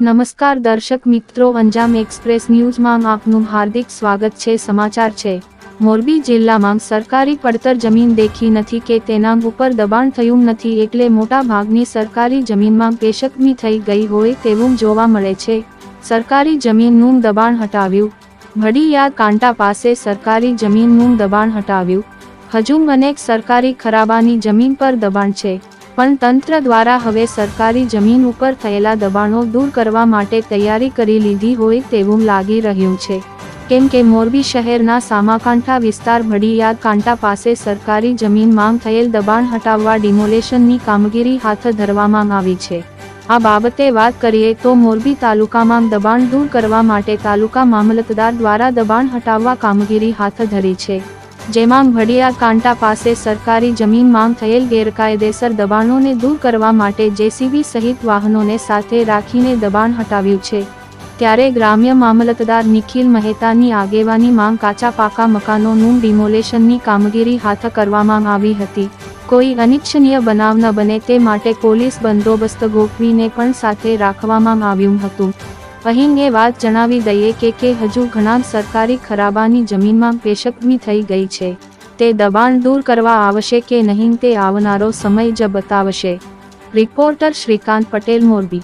નમસ્કાર દર્શક મિત્રો, અંજામ એક્સપ્રેસ ન્યૂઝમાં આપનું હાર્દિક સ્વાગત છે. સમાચાર છે. મોરબી જિલ્લામાં સરકારી પડતર જમીન દેખી નથી કે તેના ઉપર દબાણ થયું નથી એટલે મોટા ભાગની સરકારી જમીનમાં પેશકમી થઈ ગઈ હોય તેવું જોવા મળે છે. સરકારી જમીનનું દબાણ હટાવ્યું. ભડીયાદ કાંટા પાસે સરકારી જમીનનું દબાણ હટાવ્યું. હજુ અનેક સરકારી ખરાબાની જમીન પર દબાણ છે. પણ તંત્ર દ્વારા હવે સરકારી જમીન ઉપર થયેલા દબાણો દૂર કરવા માટે તૈયારી કરી લીધી હોય તેવું લાગી રહ્યું છે. કેમ કે મોરબી શહેરના સામાકાંઠા વિસ્તાર ભડીયાદ કાંટા પાસે સરકારી જમીન માંગ થયેલ દબાણ હટાવવા ડિમોલેશનની કામગીરી હાથ ધરવામાં આવી છે. આ બાબતે વાત કરીએ તો મોરબી તાલુકામાં દબાણ દૂર કરવા માટે તાલુકા મામલતદાર દ્વારા દબાણ હટાવવા કામગીરી હાથ ધરી છે. જેમાં ભડિયા કાંટા પાસે સરકારી જમીન માંગ થયેલ ગેરકાયદેસર દબાણોને દૂર કરવા માટે જેસીબી સહિત વાહનોને સાથે રાખીને દબાણ હટાવ્યું છે. ત્યારે ગ્રામ્ય મામલતદાર નિખિલ મહેતાની આગેવાની માંગ કાચા પાકા મકાનોનું ડિમોલેશનની કામગીરી હાથ કરવામાં આવી હતી. કોઈ અનિચ્છનીય બનાવ ન બને તે માટે પોલીસ બંદોબસ્ત ગોઠવીને પણ સાથે રાખવામાં આવ્યું હતું. અહીં એ વાત જણાવી દઈએ કે કે હજુ ઘણા સરકારી ખરાબાની જમીનમાં પેશકમી થઈ ગઈ છે. તે દબાણ દૂર કરવા આવશે કે નહીં તે આવનારો સમય જ બતાવશે. રિપોર્ટર શ્રીકાંત પટેલ મોરબી.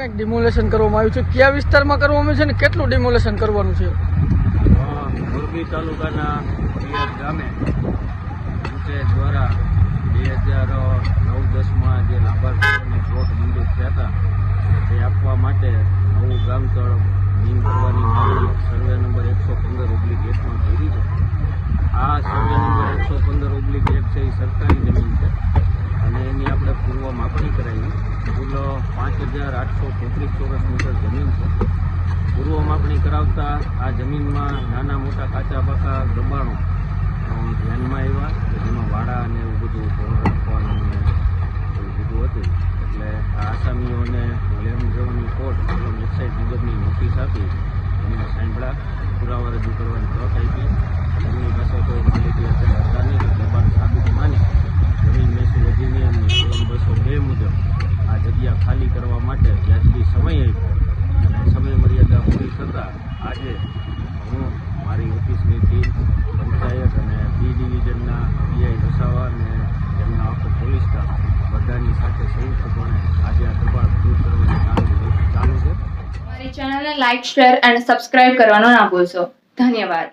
કંઈક ડિમોલેશન કરવામાં આવ્યું છે? કયા વિસ્તારમાં કરવામાં આવ્યું છે ને કેટલું ડિમોલેશન કરવાનું છે? મોરબી તાલુકાના ગામે પંચાયત દ્વારા બે હજાર નવ દસમાં જે લાભાર્થીઓને પ્લોટ મંજૂર થયા હતા, તે આપવા માટે નવું ગામ તળ નીમ કરવાની માંગણી સર્વે નંબર એકસો પંદર ઓબ્લિક એકમાં કરી છે. આ સર્વે નંબર એકસો પંદર ઓબ્લિક એક છે એ સરકારી જમીન છે અને એની આપણે પૂર્વ માપણી કરાવી પાંચ હજાર આઠસો તેત્રીસ ચોરસ મીટર જમીન છે. પૂર્વ માપણી કરાવતા આ જમીનમાં નાના મોટા કાચા પાકા દબાણો ધ્યાનમાં આવ્યા કે જેમાં વાડા અને એવું બધું ધોરણ રાખવાનું એવું બધું હતું. એટલે આ આસામીઓને લેમ જવાની કોર્ટ વેબસાઇટ મુજબની નોટિસ આપી એમને સાંભળા પુરાવા રજૂ કરવાની તક આપી. એમની પાસે કોઈ માલિકી અચલ હતા નહીં તો દબાણ સાબિત માની જમીન મહેસૂલ અધિનિયમની કલમ બસો બે મુજબ આ જગ્યા ખાલી કરવા માટે વ્યાજબી સમય આપ્યો અને સમય મર્યાદા પૂરી થતાં આજે હું મારી ઓફિસની ટીમ પંચાયત અને બી ડિવિઝનના પીઆઈ વસાવા અને તેમના આખો પોલીસ સ્ટાફ બધાની સાથે સંયુક્તપણે આજે આ દબાણ દૂર કરવાની કામગીરી ચાલુ છે? અમારી ચેનલને લાઇક શેર અને સબસ્ક્રાઇબ કરવાનો ના ભૂલશો. ધન્યવાદ.